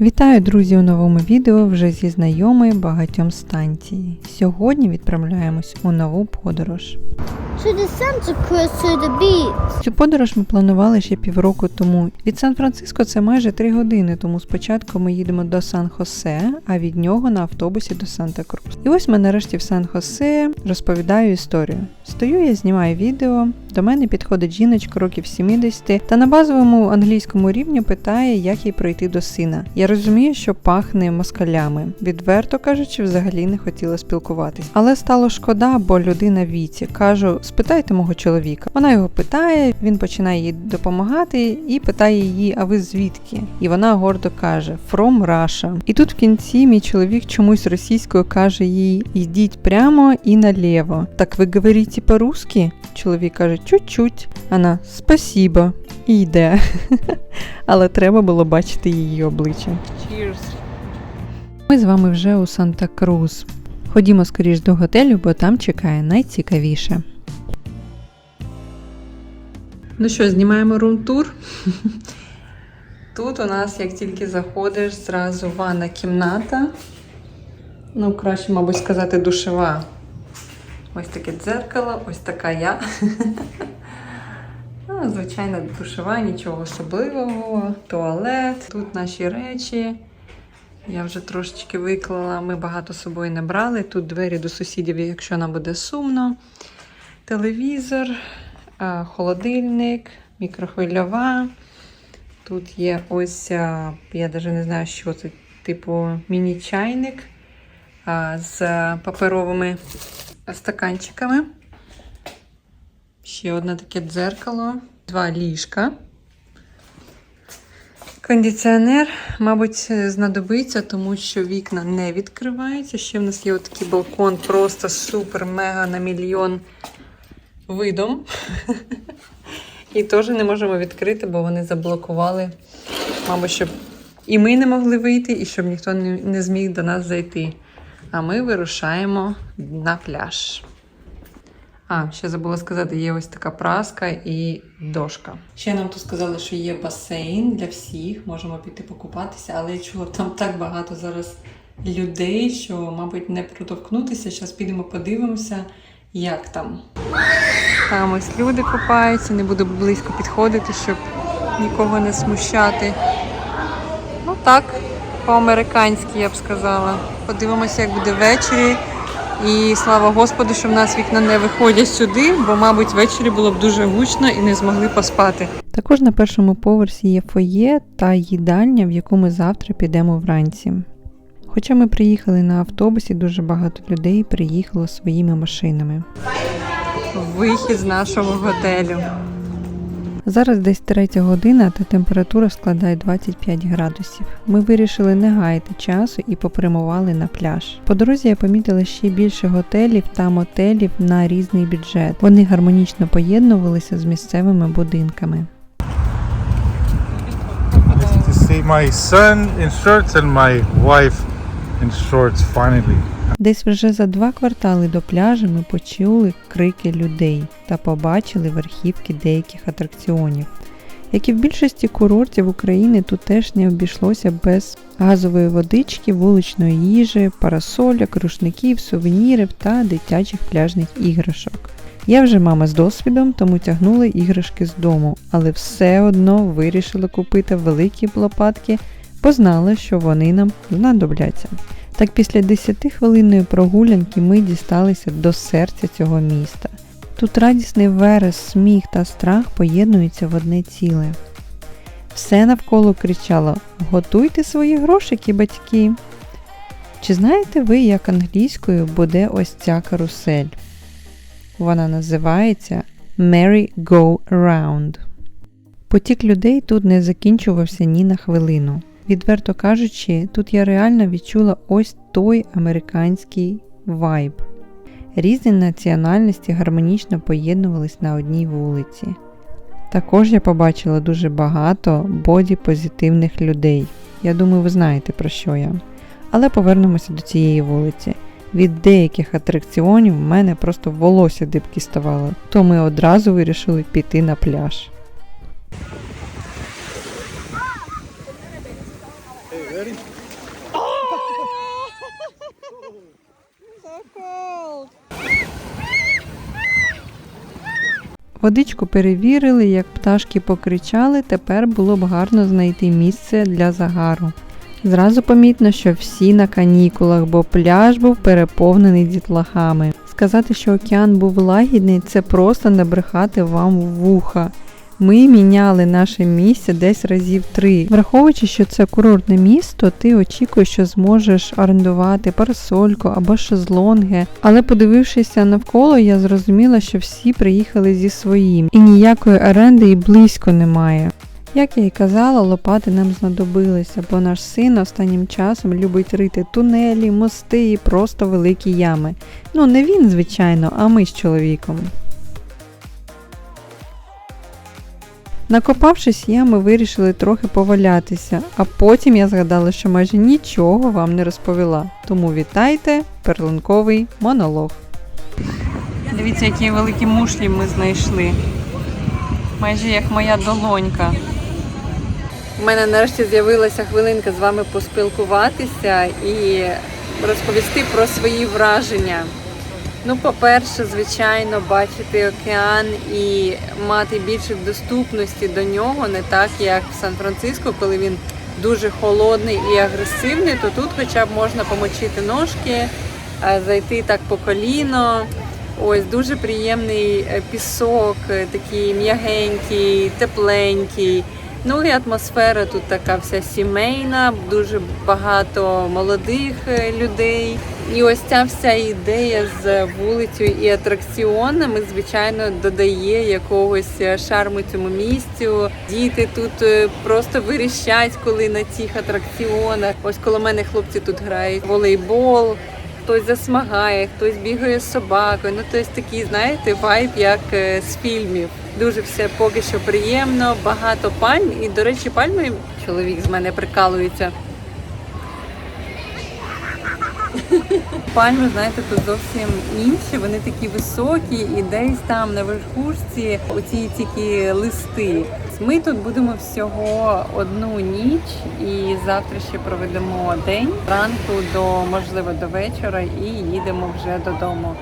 Вітаю, друзі, у новому відео вже зі знайомої багатьом станції. Сьогодні відправляємось у нову подорож. Цю подорож ми планували ще півроку тому. Від Сан-Франциско це майже три години, тому спочатку ми їдемо до Сан-Хосе, а від нього на автобусі до Санта-Крус. І ось ми нарешті в Сан-Хосе розповідаю історію. Стою, я знімаю відео. До мене підходить жіночка років 70 та на базовому англійському рівні питає, як їй пройти до сина. Я розумію, що пахне москалями. Відверто кажучи, взагалі не хотіла спілкуватись. Але стало шкода, бо людина в віці. Кажу, спитайте мого чоловіка. Вона його питає, він починає їй допомагати і питає її, а ви звідки? І вона гордо каже From Russia. І тут в кінці мій чоловік чомусь російською каже їй: Йдіть прямо і наліво. Так ви говорите по-русски? Чоловік каже, чуть-чуть. Вона спасибо. І йде. Але треба було бачити її обличчя. Cheers. Ми з вами вже у Санта-Крус. Ходімо скоріш до готелю, бо там чекає найцікавіше. Ну що, знімаємо рум-тур. Тут у нас, як тільки заходиш, зразу ванна кімната. Ну, краще, мабуть, сказати, душева. Ось таке дзеркало, ось така я. Ну, звичайно, душева, нічого особливого. Туалет, тут наші речі. Я вже трошечки виклала, ми багато з собою не брали. Тут двері до сусідів, якщо нам буде сумно. Телевізор, холодильник, мікрохвильова. Тут є ось, я навіть не знаю, що це, типу міні-чайник з паперовими стаканчиками. Ще одне таке дзеркало, два ліжка. Кондиціонер, мабуть, знадобиться, тому що вікна не відкриваються. Ще в нас є такий балкон, просто супер-мега на мільйон видом. І теж не можемо відкрити, бо вони заблокували. Мабуть, щоб і ми не могли вийти, і щоб ніхто не, зміг до нас зайти. А ми вирушаємо на пляж. А, ще забула сказати, є ось така праска і дошка. Ще нам тут сказали, що є басейн для всіх, можемо піти покупатися, але я чула, там так багато зараз людей, що, мабуть, не протовкнутися. Зараз підемо подивимося, як там. Там ось люди купаються, не буду близько підходити, щоб нікого не смущати. Ну так, по-американськи я б сказала. Подивимося, як буде ввечері. І слава Господу, що в нас вікна не виходять сюди, бо, мабуть, ввечері було б дуже гучно і не змогли поспати. Також на першому поверсі є фоє та їдальня, в яку ми завтра підемо вранці. Хоча ми приїхали на автобусі, дуже багато людей приїхало своїми машинами. Вихід з нашого готелю. Зараз десь третя година та температура складає 25 градусів. Ми вирішили не гаяти часу і попрямували на пляж. По дорозі я помітила ще більше готелів та мотелів на різний бюджет. Вони гармонічно поєднувалися з місцевими будинками. see my son in shorts and my wife in shorts finally. Десь вже за два квартали до пляжу ми почули крики людей та побачили верхівки деяких атракціонів. Як і в більшості курортів України, тут теж не обійшлося без газової водички, вуличної їжі, парасольок, рушників, сувенірів та дитячих пляжних іграшок. Я вже мама з досвідом, тому тягнула іграшки з дому, але все одно вирішила купити великі лопатки, бо знала, що вони нам знадобляться. Так після 10-хвилинної прогулянки ми дісталися до серця цього міста. Тут радісний верес, сміх та страх поєднуються в одне ціле. Все навколо кричало: Готуйте свої грошики, батьки! Чи знаєте ви, як англійською буде ось ця карусель? Вона називається Merry Go Round. Потік людей тут не закінчувався ні на хвилину. Відверто кажучи, тут я реально відчула ось той американський вайб. Різні національності гармонічно поєднувались на одній вулиці. Також я побачила дуже багато боді-позитивних людей. Я думаю, ви знаєте про що я. Але повернемося до цієї вулиці. Від деяких атракціонів в мене просто волосся дибки ставало, то ми одразу вирішили піти на пляж. Водичку перевірили, як пташки покричали, тепер було б гарно знайти місце для загару. Зразу помітно, що всі на канікулах, бо пляж був переповнений дітлахами. Сказати, що океан був лагідний, це просто набрехати вам в вуха. Ми міняли наше місце десь разів три. Враховуючи, що це курортне місто, ти очікуєш, що зможеш орендувати парасольку або шезлонги. Але подивившися навколо, я зрозуміла, що всі приїхали зі своїм, і ніякої оренди і близько немає. Як я й казала, лопати нам знадобилися, бо наш син останнім часом любить рити тунелі, мости і просто великі ями. Ну, не він, звичайно, а ми з чоловіком. Накопавшись ями, вирішили трохи повалятися, а потім я згадала, що майже нічого вам не розповіла. Тому вітайте, перлинковий монолог. Дивіться, які великі мушлі ми знайшли. Майже як моя долонька. У мене нарешті з'явилася хвилинка з вами поспілкуватися і розповісти про свої враження. Ну, по-перше, звичайно, бачити океан і мати більше доступності до нього, не так як в Сан-Франциско, коли він дуже холодний і агресивний, то тут хоча б можна помочити ножки, е, зайти так по коліно. Ось дуже приємний е, пісок, е, такий м'ягенький, тепленький. Ну і атмосфера тут така вся сімейна, дуже багато молодих е, людей. І ось ця вся ідея з вулицею і атракціонами, звичайно, додає якогось е, шарму цьому місцю. Діти тут е, просто вирішать, коли на цих атракціонах. Ось коло мене хлопці тут грають волейбол. Хтось засмагає, хтось бігає з собакою. Ну, тобто такий, знаєте, вайб, як е, з фільмів. Дуже все поки що приємно, багато пальм. І, до речі, пальми чоловік з мене прикалується. Пальми, знаєте, тут зовсім інші. Вони такі високі, і десь там на верхушці оці тільки листи. Ми тут будемо всього одну ніч, і завтра ще проведемо день ранку до можливо до вечора, і їдемо вже додому.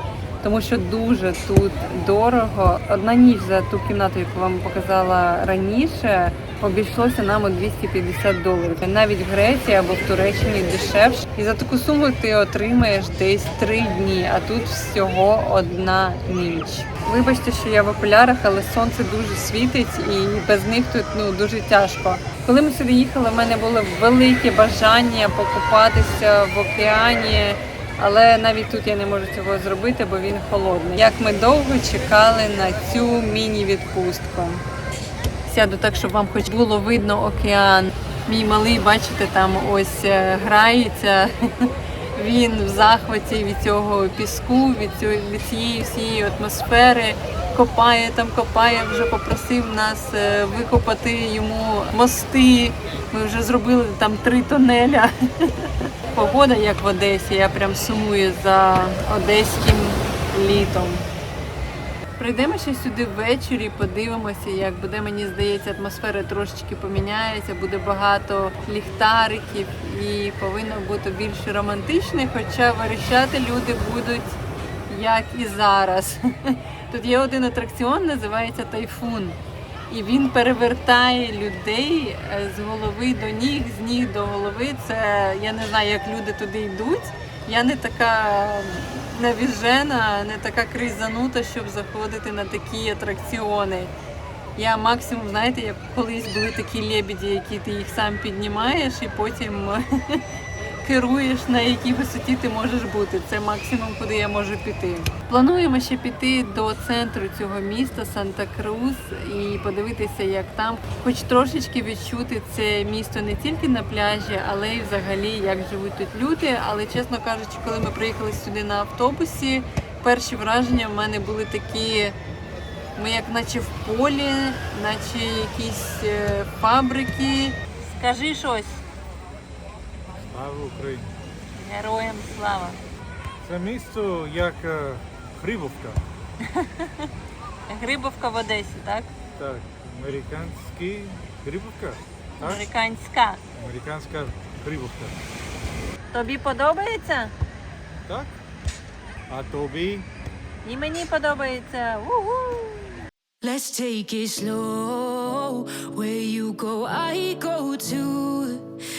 Тому що дуже тут дорого. Одна ніч за ту кімнату, яку вам показала раніше, обійшлося нам у 250 доларів. Навіть в Греції або в Туреччині дешевше. І за таку суму ти отримаєш десь три дні, а тут всього одна ніч. Вибачте, що я в окулярах, але сонце дуже світить і без них тут ну дуже тяжко. Коли ми сюди їхали, в мене було велике бажання покупатися в океані. Але навіть тут я не можу цього зробити, бо він холодний. Як ми довго чекали на цю міні-відпустку. Сяду так, щоб вам хоч було видно океан. Мій малий, бачите, там ось е, грається. Він в захваті від цього піску, від цього від цієї всієї атмосфери. Копає там, копає, вже попросив нас е, викопати йому мости. Ми вже зробили там три тонеля. Погода як в Одесі, я прям сумую за одеським літом. Прийдемо ще сюди ввечері, подивимося, як буде, мені здається, атмосфера трошечки поміняється, буде багато ліхтариків і повинно бути більш романтичне, хоча вирішати люди будуть як і зараз. Тут є один атракціон, називається Тайфун. І він перевертає людей е, з голови до ніг, з ніг до голови. Це я не знаю, як люди туди йдуть. Я не така навіжена, не така кризанута, щоб заходити на такі атракціони. Я максимум, знаєте, як колись були такі лебеді, які ти їх сам піднімаєш і потім керуєш, на якій висоті ти можеш бути. Це максимум, куди я можу піти. Плануємо ще піти до центру цього міста Санта-Крус і подивитися, як там, хоч трошечки відчути це місто не тільки на пляжі, але й взагалі як живуть тут люди. Але чесно кажучи, коли ми приїхали сюди на автобусі, перші враження в мене були такі. Ми як наче в полі, наче якісь е, фабрики. Скажи щось. Слава Україні! Героям слава! Це місто як е, Хрибовка. Грибовка в Одесі, так? Так, американський Хрибовка. Так? Американська. Американська Хрибовка. Тобі подобається? Так? А тобі? І мені подобається. У-ху! Let's take it slow. Where you go, I go too.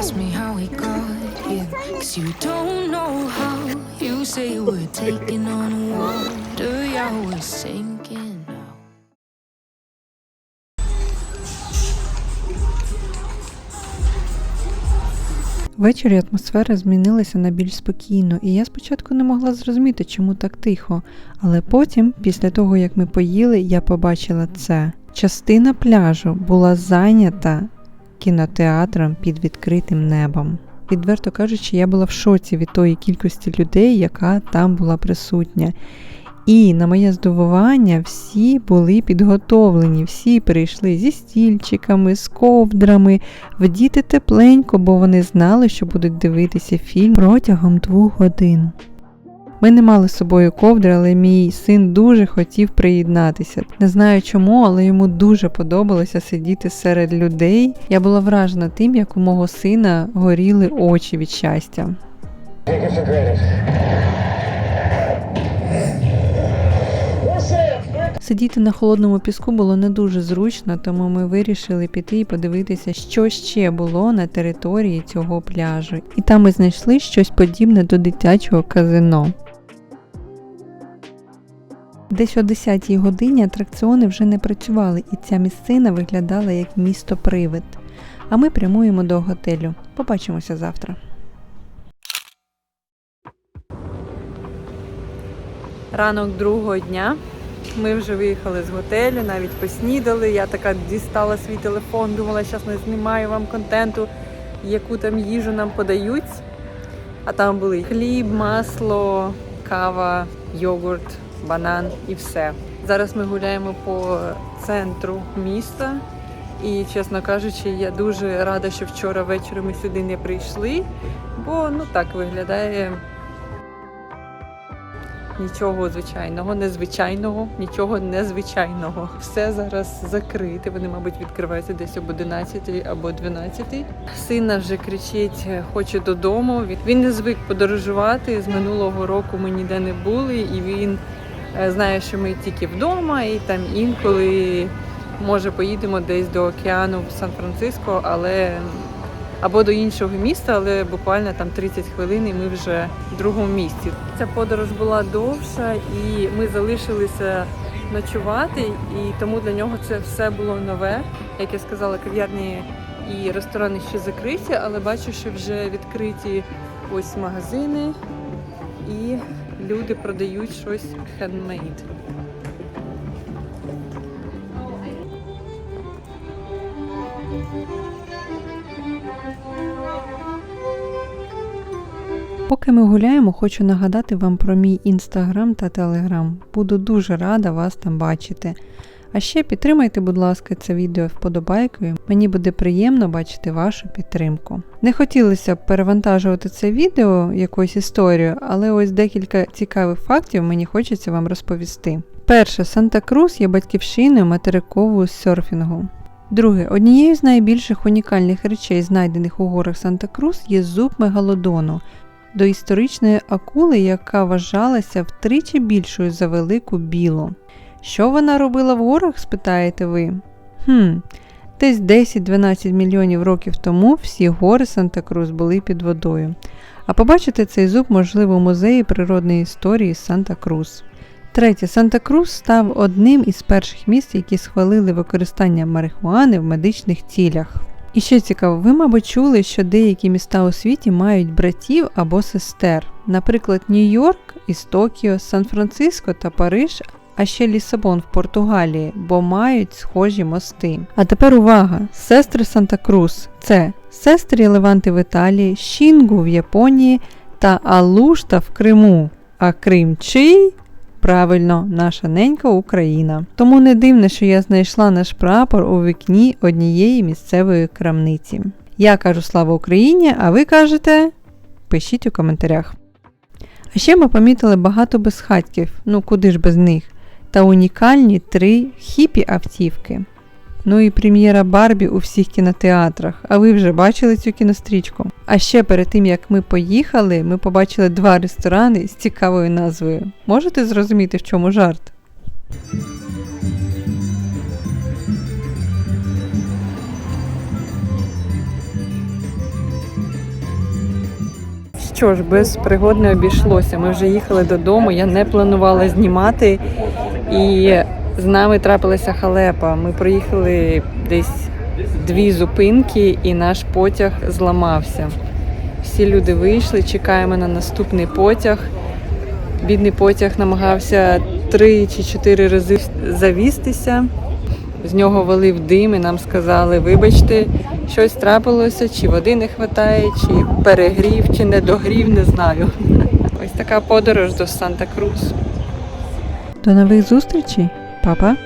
Ask me how we got here, cause you don't know how. You say we're taking on water, yeah, we're sinking now. Ввечері атмосфера змінилася на більш спокійну, і я спочатку не могла зрозуміти, чому так тихо. Але потім, після того як ми поїли, я побачила це. Частина пляжу була зайнята кінотеатром під відкритим небом. Відверто кажучи, я була в шоці від тої кількості людей, яка там була присутня. І на моє здивування, всі були підготовлені, всі прийшли зі стільчиками, з ковдрами, вдіти тепленько, бо вони знали, що будуть дивитися фільм протягом двох годин. Ми не мали з собою ковдри, але мій син дуже хотів приєднатися. Не знаю чому, але йому дуже подобалося сидіти серед людей. Я була вражена тим, як у мого сина горіли очі від щастя. Сидіти на холодному піску було не дуже зручно, тому ми вирішили піти і подивитися, що ще було на території цього пляжу. І там ми знайшли щось подібне до дитячого казино. Десь о 10-й годині атракціони вже не працювали, і ця місцина виглядала як місто привид. А ми прямуємо до готелю. Побачимося завтра. Ранок другого дня. Ми вже виїхали з готелю, навіть поснідали. Я така дістала свій телефон, думала, зараз не знімаю вам контенту, яку там їжу нам подають. А там були хліб, масло, кава, йогурт, банан і все. Зараз ми гуляємо по центру міста. І, чесно кажучи, я дуже рада, що вчора ввечері ми сюди не прийшли, бо ну так виглядає Нічого звичайного, незвичайного, нічого незвичайного. Все зараз закрите. Вони, мабуть, відкриваються десь об 11 або 12. Сина вже кричить, хоче додому. Він- не звик подорожувати. З минулого року ми ніде не були, і він знає, що ми тільки вдома, і там інколи може поїдемо десь до океану в Сан-Франциско, але або до іншого міста, але буквально там 30 хвилин і ми вже в другому місті. Ця подорож була довша, і ми залишилися ночувати, і тому для нього це все було нове. Як я сказала, кав'ярні і ресторани ще закриті, але бачу, що вже відкриті ось магазини, і люди продають щось хендмейд. Поки ми гуляємо, хочу нагадати вам про мій інстаграм та телеграм. Буду дуже рада вас там бачити. А ще підтримайте, будь ласка, це відео вподобайкою. Мені буде приємно бачити вашу підтримку. Не хотілося б перевантажувати це відео якоюсь історією, але ось декілька цікавих фактів мені хочеться вам розповісти. Перше, Санта-Крус є батьківщиною материкового серфінгу. Друге, однією з найбільших унікальних речей, знайдених у горах Санта-Крус, є зуб мегалодону, доісторичної акули, яка вважалася втричі більшою за велику білу. Що вона робила в горах, спитаєте ви? Хм, десь 10-12 мільйонів років тому всі гори Санта-Крус були під водою. А побачити цей зуб можливо у музеї природної історії Санта-Крус. Третє, Санта-Крус став одним із перших міст, які схвалили використання марихуани в медичних цілях. І ще цікаво, ви, мабуть, чули, що деякі міста у світі мають братів або сестер. Наприклад, Нью-Йорк із Токіо, Сан-Франциско та Париж, а ще Лісабон в Португалії, бо мають схожі мости. А тепер увага! Сестри Санта-Крус це сестри Леванти в Італії, Шінгу в Японії та Алушта в Криму. А Крим чий? Правильно, наша ненька Україна. Тому не дивно, що я знайшла наш прапор у вікні однієї місцевої крамниці. Я кажу слава Україні, а ви кажете? Пишіть у коментарях. А ще ми помітили багато безхатьків, ну куди ж без них, та унікальні три хіпі автівки. Ну і прем'єра Барбі у всіх кінотеатрах. А ви вже бачили цю кінострічку? А ще перед тим як ми поїхали, ми побачили два ресторани з цікавою назвою. Можете зрозуміти, в чому жарт? Що ж, без пригод не обійшлося. Ми вже їхали додому. Я не планувала знімати, і з нами трапилася халепа. Ми проїхали десь дві зупинки, і наш потяг зламався. Всі люди вийшли, чекаємо на наступний потяг. Бідний потяг намагався три чи чотири рази завістися. З нього валив дим, і нам сказали, вибачте, щось трапилося, чи води не вистачає, чи перегрів, чи недогрів, не знаю. Ось така подорож до Санта-Крус. До нових зустрічей, папа!